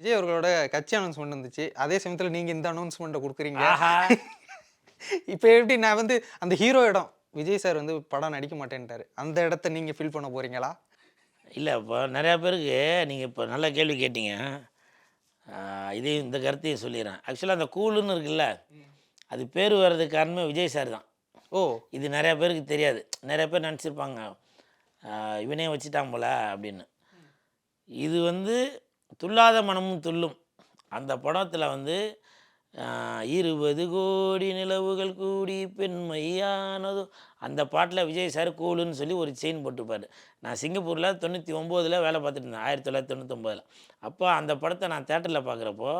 விஜய் அவர்களோட கட்சி அனௌன்ஸ்மெண்ட் வந்துச்சு. அதே சமயத்தில் நீங்கள் இந்த அனௌன்ஸ்மெண்ட்டை கொடுக்குறீங்க. இப்போ எப்படி நான் வந்து அந்த ஹீரோ இடம் விஜய் சார் வந்து படம் நடிக்க மாட்டேன்ட்டாரு. அந்த இடத்த நீங்கள் ஃபில் பண்ண போறீங்களா? இல்லை இப்போ நிறையா பேருக்கு நீங்கள் இப்போ நல்ல கேள்வி கேட்டீங்க. இதையும் இந்த கருத்தையும் சொல்லிடுறேன். ஆக்சுவலாக அந்த கூலுன்னு இருக்குல்ல அது பேர் வர்றதுக்கு காரணமே விஜய் சார் தான். ஓ. இது நிறையா பேருக்கு தெரியாது. நிறைய பேர் நினச்சிருப்பாங்க. இவனே வச்சுட்டான் போல அப்படின்னு. இது வந்து துல்லாத மனமும் துள்ளும். அந்த படத்தில் வந்து இருபது கோடி நிலவுகள் கூடி பெண்மையானதோ அந்த பாட்டில் விஜய் சார் கூலுன்னு சொல்லி ஒரு செயின் போட்டிருப்பாரு. நான் சிங்கப்பூரில் தொண்ணூற்றி ஒம்போதில் வேலை பார்த்துட்டு இருந்தேன் ஆயிரத்தி தொள்ளாயிரத்தி தொண்ணூற்றொம்போதில் அப்போ அந்த படத்தை நான் தேட்டரில் பார்க்குறப்போ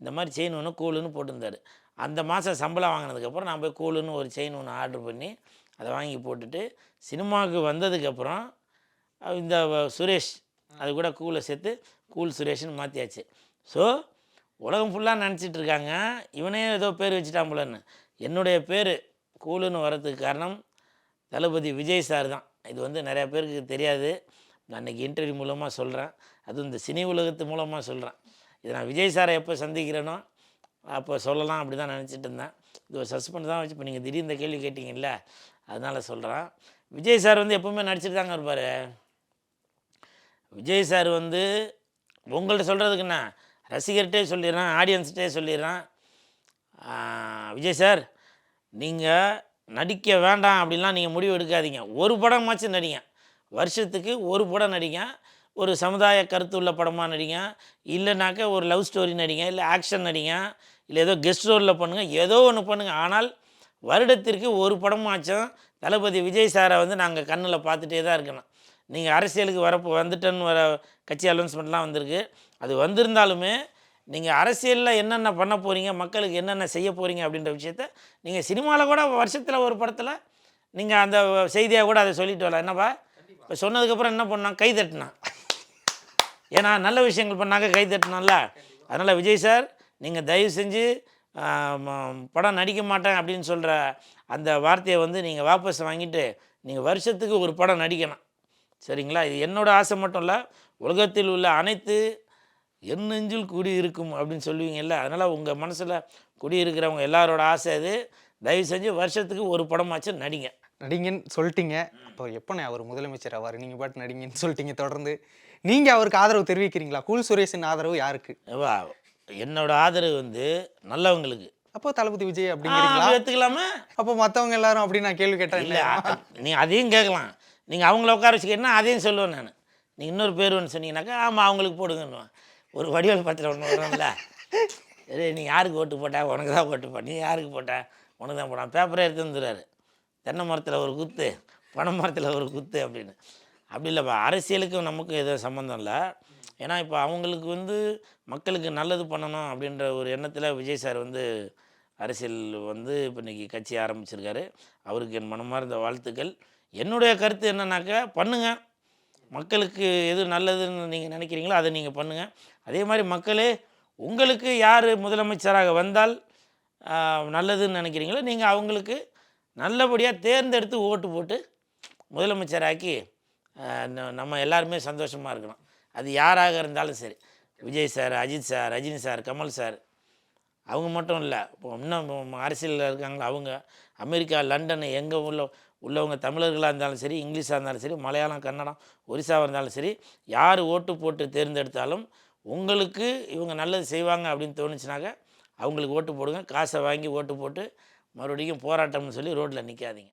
இந்த மாதிரி செயின் ஒன்று கூலுன்னு போட்டிருந்தாரு. அந்த மாதம் சம்பளம் வாங்கினதுக்கப்புறம் நான் போய் கூலுன்னு ஒரு செயின் ஒன்று ஆர்டர் பண்ணி அதை வாங்கி போட்டுட்டு சினிமாவுக்கு வந்ததுக்கப்புறம் இந்த வ- சுரேஷ் அது கூட கூலை சேர்த்து கூல் சுரேஷ்னு மாற்றியாச்சு ஸோ உலகம் ஃபுல்லாக நினச்சிட்டு இருக்காங்க இவனே ஏதோ பேர் வச்சுட்டான் போலன்னு. என்னுடைய பேர் கூலுன்னு வர்றதுக்கு காரணம் தளபதி விஜய் சார் தான். இது வந்து நிறையா பேருக்கு தெரியாது. நான் இன்றைக்கி இன்டர்வியூ மூலமாக சொல்கிறேன் அதுவும் இந்த சினி உலகத்து மூலமாக சொல்கிறேன் இதை நான் விஜய் சாரை எப்போ சந்திக்கிறேனோ அப்போ சொல்லலாம் அப்படி தான் நினச்சிட்டு இருந்தேன். இது ஒரு சஸ்பெண்ட் தான் வச்சு இப்போ நீங்கள் திடீர்னு இந்த கேள்வி கேட்டிங்கல்ல அதனால் சொல்கிறேன் விஜய் சார் வந்து எப்போவுமே நடிச்சிட்டு தாங்க இருப்பார். விஜய் சார் வந்து உங்கள்கிட்ட சொல்கிறதுக்கு என்ன? ரசிகர்கிட்டே சொல்லிடுறேன் ஆடியன்ஸ்கிட்டே சொல்லிடுறேன். விஜய் சார் நீங்கள் நடிக்க வேண்டாம் அப்படின்லாம் நீங்கள் முடிவு எடுக்காதீங்க. ஒரு படமாச்சும் நடிங்க. வருஷத்துக்கு ஒரு படம் நடிங்க. ஒரு சமுதாய கருத்து உள்ள படமாக நடிங்க. இல்லைனாக்கா ஒரு லவ் ஸ்டோரி நடிங்க இல்லை ஆக்ஷன் நடிங்க இல்லை ஏதோ கெஸ்ட் ரோலில் பண்ணுங்கள் ஏதோ ஒன்று பண்ணுங்கள் ஆனால் வருடத்திற்கு ஒரு படமாச்சும் தளபதி விஜய் சாரை வந்து நாங்கள் கண்ணில் பார்த்துட்டே தான் இருக்கணும். நீங்கள் அரசியலுக்கு வரப்போ வந்துட்டேன்னு வர கட்சி அலௌன்ஸ்மெண்ட்லாம் வந்திருக்கு. அது வந்திருந்தாலுமே நீங்கள் அரசியலில் என்னென்ன பண்ண போகிறீங்க மக்களுக்கு என்னென்ன செய்ய போகிறீங்க அப்படின்ற விஷயத்த நீங்கள் சினிமாவில் கூட வருஷத்தில் ஒரு படத்தில் நீங்கள் அந்த செய்தியாக கூட அதை சொல்லிட்டு வரலாம். என்னப்பா? இப்போ சொன்னதுக்கப்புறம் என்ன பண்ணான்? கை தட்டினான். ஏன்னா நல்ல விஷயங்கள் பண்ணாங்க கை தட்டினான்ல. அதனால் விஜய் சார் நீங்கள் தயவு செஞ்சு படம் நடிக்க மாட்டேன் அப்படின்னு சொல்கிற அந்த வார்த்தையை வந்து நீங்கள் வாபஸ் வாங்கிட்டு நீங்கள் வருஷத்துக்கு ஒரு படம் நடிக்கணும். சரிங்களா? இது என்னோட ஆசை மட்டும் இல்லை உலகத்தில் உள்ள அனைத்து என் நெஞ்சில் இருக்கும் அப்படின்னு சொல்லுவீங்கல்ல அதனால் உங்கள் மனசில் குடி இருக்கிறவங்க எல்லாரோட ஆசை அது. தயவு செஞ்சு வருஷத்துக்கு ஒரு படமாச்சும் நடிங்க. நடிங்கன்னு சொல்லிட்டீங்க. அப்போ எப்போ அவர் முதலமைச்சர் ஆவார்? நீங்கள் பாட்டு நடிங்கன்னு சொல்லிட்டீங்க தொடர்ந்து. நீங்கள் அவருக்கு ஆதரவு தெரிவிக்கிறீங்களா? கூல் சுரேஷின் ஆதரவு யாருக்கு? ஏவா, என்னோட ஆதரவு வந்து நல்லவங்களுக்கு. அப்போ தளபதி விஜய் அப்படிங்கிறீங்களா? அப்படி எடுத்துக்கலாமா அப்போ மற்றவங்க எல்லாரும் அப்படி நான் கேள்வி கேட்டேன் இல்லை நீ அதையும் கேட்கலாம். நீங்கள் அவங்கள உட்கார வச்சு அதையும் சொல்லுவேன் நான். நீங்கள் இன்னொரு பேர் ஒன்று சொன்னீங்கன்னாக்கா ஆமாம் அவங்களுக்கு போடுங்கன்னுவேன். ஒரு வடிவல் பத்திரம் ஒன்று வரும்ல. சரி நீ யாருக்கு ஓட்டு போட்டா? உனக்கு தான் ஓட்டு போட்ட. நீ யாருக்கு போட்டால் உனக்கு தான் போட்டான் பேப்பரே எடுத்து வந்துடுறாரு. தென்னை மரத்தில் ஒரு குத்து பனை மரத்தில் ஒரு குத்து அப்படின்னு. அப்படி இல்லைப்பா அரசியலுக்கும் நமக்கும் எதுவும் சம்மந்தம் இல்லை. ஏன்னா இப்போ அவங்களுக்கு வந்து மக்களுக்கு நல்லது பண்ணணும் அப்படின்ற ஒரு எண்ணத்தில் விஜய் சார் வந்து அரசியல் வந்து இப்போ இன்றைக்கி கட்சி ஆரம்பிச்சிருக்காரு. அவருக்கு என் மனமார்ந்த வாழ்த்துக்கள். என்னுடைய கருத்து என்னன்னாக்கா பண்ணுங்கள் மக்களுக்கு எது நல்லதுன்னு நீங்கள் நினைக்கிறீங்களோ அதை நீங்கள் பண்ணுங்கள் அதே மாதிரி மக்களே உங்களுக்கு யார் முதலமைச்சராக வந்தால் நல்லதுன்னு நினைக்கிறீங்களோ நீங்கள் அவங்களுக்கு நல்லபடியாக தேர்ந்தெடுத்து ஓட்டு போட்டு முதலமைச்சராக்கி நம்ம எல்லாருமே சந்தோஷமாக இருக்கணும். அது யாராக இருந்தாலும் சரி. Vijay sir Ajith sir Rajini sir Kamal sir அவங்க மட்டும் இல்லை. இப்போ இன்னும் அரசியலில் இருக்காங்களா அவங்க. அமெரிக்கா லண்டன் எங்கே உள்ள உள்ளவங்க தமிழர்களாக இருந்தாலும் சரி இங்கிலீஷாக இருந்தாலும் சரி மலையாளம் கன்னடம் ஒரிசாவாக இருந்தாலும் சரி யார் ஓட்டு போட்டு தேர்ந்தெடுத்தாலும் உங்களுக்கு இவங்க நல்லது செய்வாங்க அப்படின்னு தோணுச்சுனாக்க அவங்களுக்கு ஓட்டு போடுங்க. காசை வாங்கி ஓட்டு போட்டு மறுபடியும் போராட்டம்னு சொல்லி ரோட்டில் நிற்காதீங்க